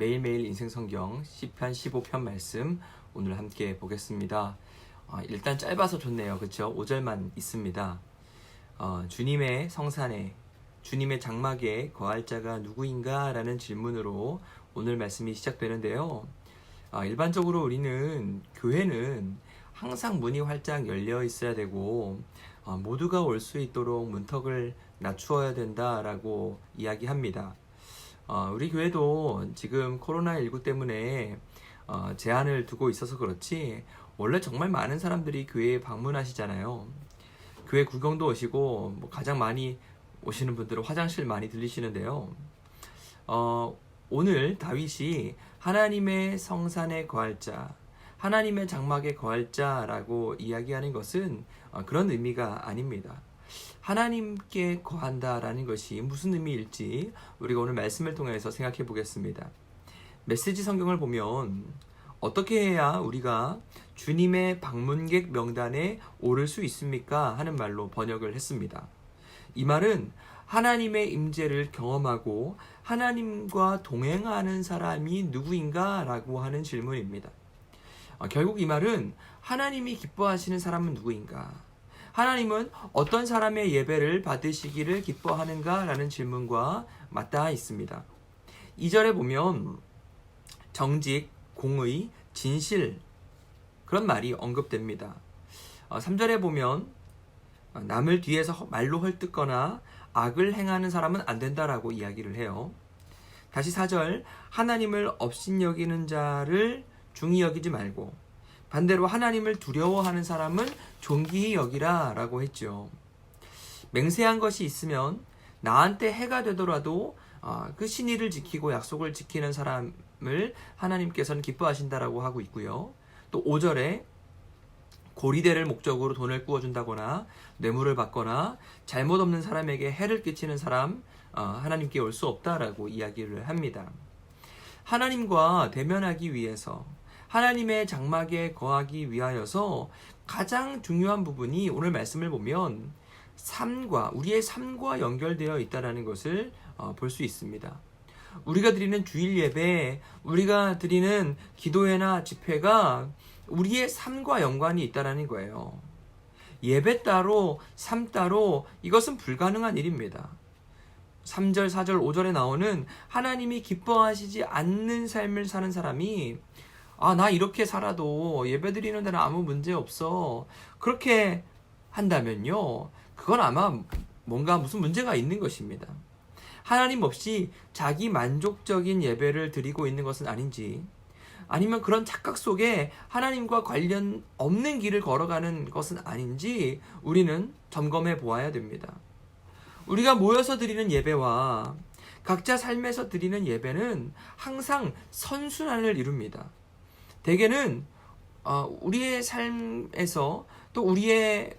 매일매일 인생성경 시편 15편 말씀 오늘 함께 보겠습니다. 어, 일단 짧아서 좋네요. 그렇죠? 5절만 있습니다. 어, 주님의 성산에 주님의 장막에 거할 자가 누구인가? 라는 질문으로 오늘 말씀이 시작되는데요. 아, 일반적으로 우리는 교회는 항상 문이 활짝 열려 있어야 되고 어, 모두가 올 수 있도록 문턱을 낮추어야 된다라고 이야기합니다. 어, 우리 교회도 지금 코로나19 때문에 어, 제한을 두고 있어서 그렇지 원래 정말 많은 사람들이 교회에 방문하시잖아요. 교회 구경도 오시고 뭐 가장 많이 오시는 분들은 화장실 많이 들리시는데요. 어, 오늘 다윗이 하나님의 성산에 거할 자, 하나님의 장막에 거할 자라고 이야기하는 것은 어, 그런 의미가 아닙니다. 하나님께 거한다라는 것이 무슨 의미일지 우리가 오늘 말씀을 통해서 생각해 보겠습니다. 메시지 성경을 보면 어떻게 해야 우리가 주님의 방문객 명단에 오를 수 있습니까? 하는 말로 번역을 했습니다. 이 말은 하나님의 임재를 경험하고 하나님과 동행하는 사람이 누구인가? 라고 하는 질문입니다. 어, 결국 이 말은 하나님이 기뻐하시는 사람은 누구인가? 하나님은 어떤 사람의 예배를 받으시기를 기뻐하는가? 라는 질문과 맞닿아 있습니다. 2절에 보면 정직, 공의, 진실 그런 말이 언급됩니다. 3절에 보면 남을 뒤에서 말로 헐뜯거나 악을 행하는 사람은 안 된다라고 이야기를 해요. 다시 4절 하나님을 업신여기는 자를 중히 여기지 말고 반대로 하나님을 두려워하는 사람은 존귀히 여기라 라고 했죠. 맹세한 것이 있으면 나한테 해가 되더라도 아, 그 신의를 지키고 약속을 지키는 사람을 하나님께서는 기뻐하신다라고 하고 있고요. 또 5절에 고리대를 목적으로 돈을 꾸어준다거나 뇌물을 받거나 잘못 없는 사람에게 해를 끼치는 사람 어, 하나님께 올 수 없다라고 이야기를 합니다. 하나님과 대면하기 위해서 하나님의 장막에 거하기 위하여서 가장 중요한 부분이 오늘 말씀을 보면 삶과 우리의 삶과 연결되어 있다라는 것을 어, 볼수 있습니다. 우리가 드리는 주일 예배, 우리가 드리는 기도회나 집회가 우리의 삶과 연관이 있다라는 거예요. 예배 따로, 삶 따로 이것은 불가능한 일입니다. 3절, 4절, 5절에 나오는 하나님이 기뻐하시지 않는 삶을 사는 사람이 아, 나 이렇게 살아도 예배 드리는 데는 아무 문제 없어. 그렇게 한다면요. 그건 아마 뭔가 무슨 문제가 있는 것입니다. 하나님 없이 자기 만족적인 예배를 드리고 있는 것은 아닌지, 아니면 그런 착각 속에 하나님과 관련 없는 길을 걸어가는 것은 아닌지 우리는 점검해 보아야 됩니다. 우리가 모여서 드리는 예배와 각자 삶에서 드리는 예배는 항상 선순환을 이룹니다. 대개는 어, 우리의 삶에서 또 우리의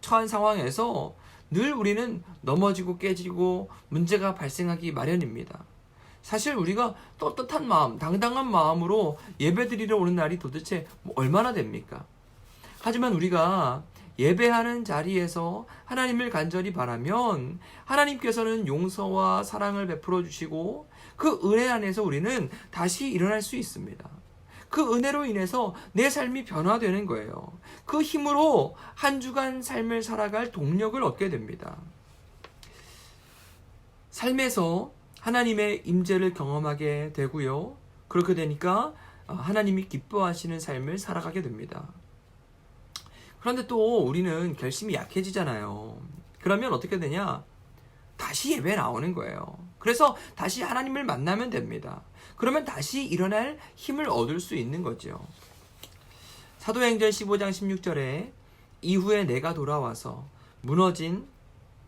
처한 상황에서 늘 우리는 넘어지고 깨지고 문제가 발생하기 마련입니다. 사실 우리가 떳떳한 마음, 당당한 마음으로 예배드리러 오는 날이 도대체 뭐 얼마나 됩니까? 하지만 우리가 예배하는 자리에서 하나님을 간절히 바라면 하나님께서는 용서와 사랑을 베풀어 주시고 그 은혜 안에서 우리는 다시 일어날 수 있습니다. 그 은혜로 인해서 내 삶이 변화되는 거예요. 그 힘으로 한 주간 삶을 살아갈 동력을 얻게 됩니다. 삶에서 하나님의 임재를 경험하게 되고요. 그렇게 되니까 하나님이 기뻐하시는 삶을 살아가게 됩니다. 그런데 또 우리는 결심이 약해지잖아요. 그러면 어떻게 되냐? 다시 예배 나오는 거예요. 그래서 다시 하나님을 만나면 됩니다. 그러면 다시 일어날 힘을 얻을 수 있는 거죠. 사도행전 15장 16절에 이후에 내가 돌아와서 무너진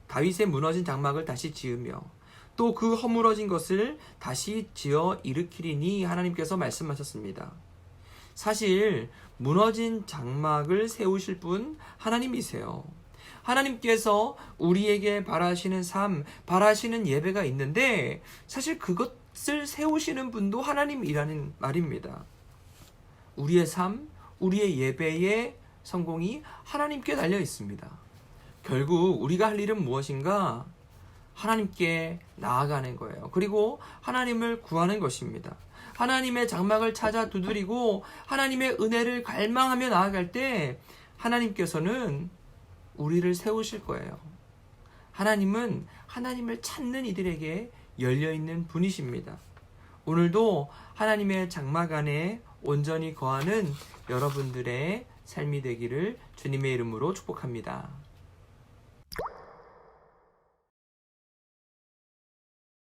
다윗의 무너진 장막을 다시 지으며 또 그 허물어진 것을 다시 지어 일으키리니 하나님께서 말씀하셨습니다. 사실 무너진 장막을 세우실 분 하나님이세요. 하나님께서 우리에게 바라시는 삶, 바라시는 예배가 있는데 사실 그것을 세우시는 분도 하나님이라는 말입니다. 우리의 삶, 우리의 예배의 성공이 하나님께 달려 있습니다. 결국 우리가 할 일은 무엇인가? 하나님께 나아가는 거예요. 그리고 하나님을 구하는 것입니다. 하나님의 장막을 찾아 두드리고 하나님의 은혜를 갈망하며 나아갈 때 하나님께서는 우리를 세우실 거예요. 하나님은 하나님을 찾는 이들에게 열려 있는 분이십니다. 오늘도 하나님의 장막 안에 온전히 거하는 여러분들의 삶이 되기를 주님의 이름으로 축복합니다.